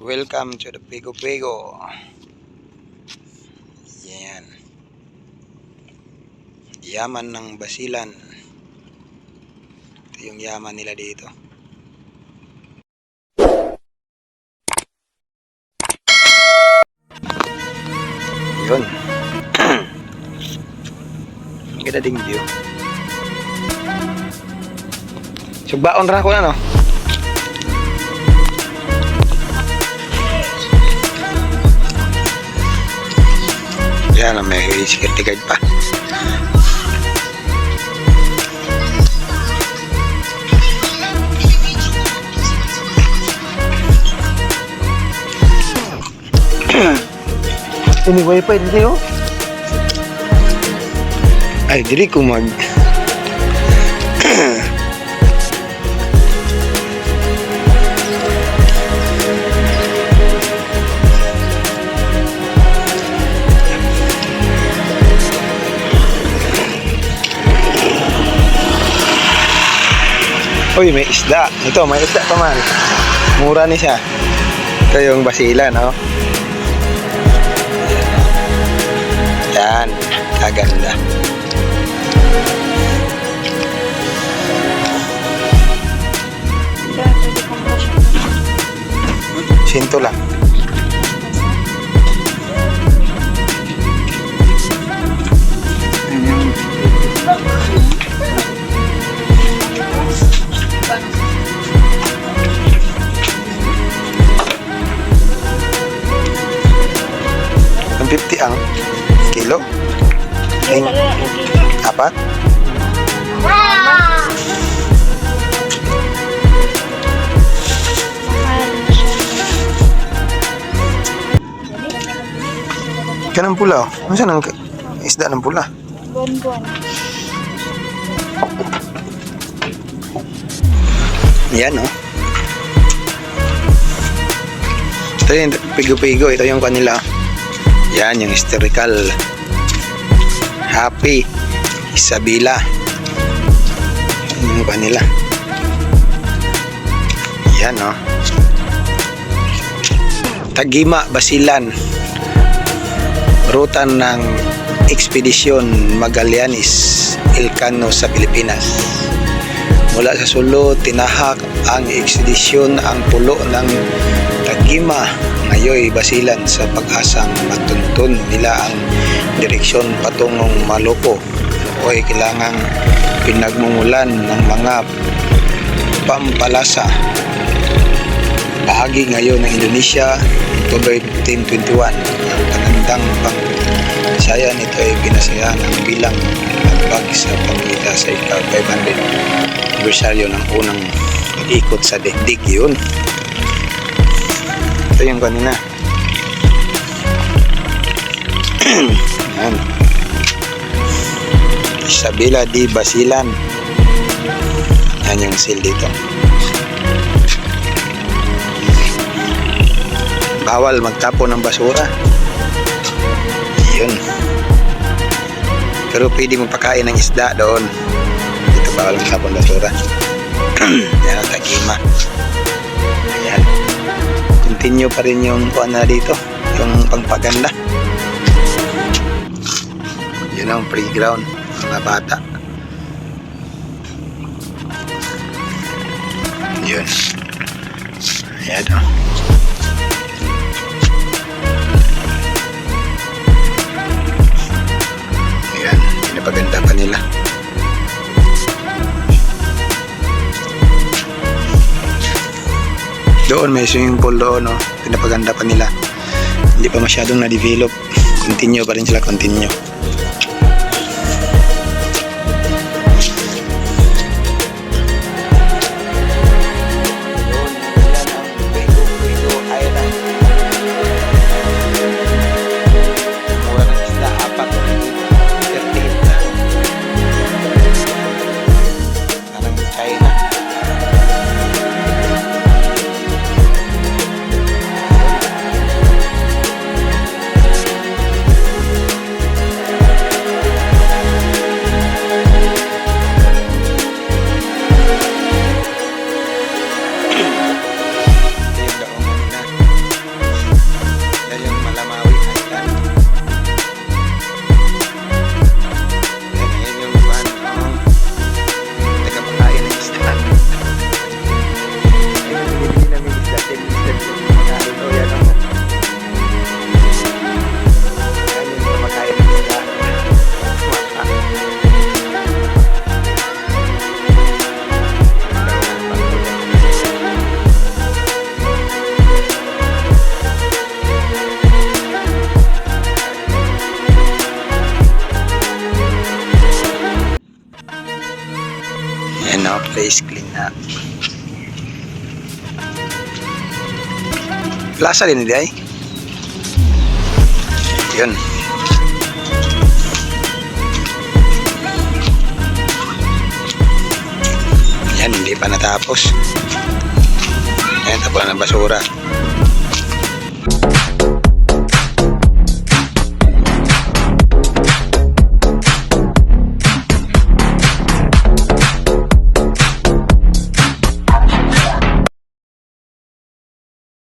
Welcome to the Pigo Pigo. Yan. Yaman ng basilan. Ito yung yaman nila dito. Yun. Ang ganda ding view. Sugbaon ra ko na no. Yan, may security guard pa. Ini wifi dito. Ay, dili ko mag... Uy, may isda. Ito, may isda pa man. Mura ni siya. Ito yung basila, no? Yan. Kaganda. Sinto lang. Ang 50 ang kilo? Ay, apat? Kanang pula. Ano saan ang isda ng pula? Buwan-buwan. Yan oh. Ito yung pigo-pigo. Ito yung kanila. Yan yung historical. Happy. Isabela. Yung kanila. Yan oh. Tagima, Basilan. Ruta ng ekspedisyon Magallanes, Ilocano sa Pilipinas. Mula sa Sulu, tinahak ang ekspedisyon ang pulo ng Tagima, Ngayoy, Basilan sa pag-asang matuntun nila ang direksyon patungong Malupo o kailangang pinagmumulan ng mga pampalasa. Bahagi ngayon ng Indonesia October 1521 ang panandang pang saya nito ay pinasaya ng bilang pag sa pamilya sa ika-500 anibersaryo ng unang ikot sa digdig yun ito yung kanina. Yan Isabela di Basilan. Yan yung seal dito. Bawal magtapo ng basura. Yun. Pero pwede magpakain ng isda doon. Dito bawal magtapo ng basura. Yan ang tagima. Ayan continue pa rin yung kuha na dito yung pangpaganda yun ang playground mga bata. Yun. Ayan o Ayan, pinapaganda pa nila. Doon may swimming pool doon, no? pinapaganda pa nila. Hindi pa masyadong na-develop. Continue pa rin sila, continue. Please clean up. Lasa din hindi ay. Yun. Yan, hindi pa natapos. Yan, na ng basura.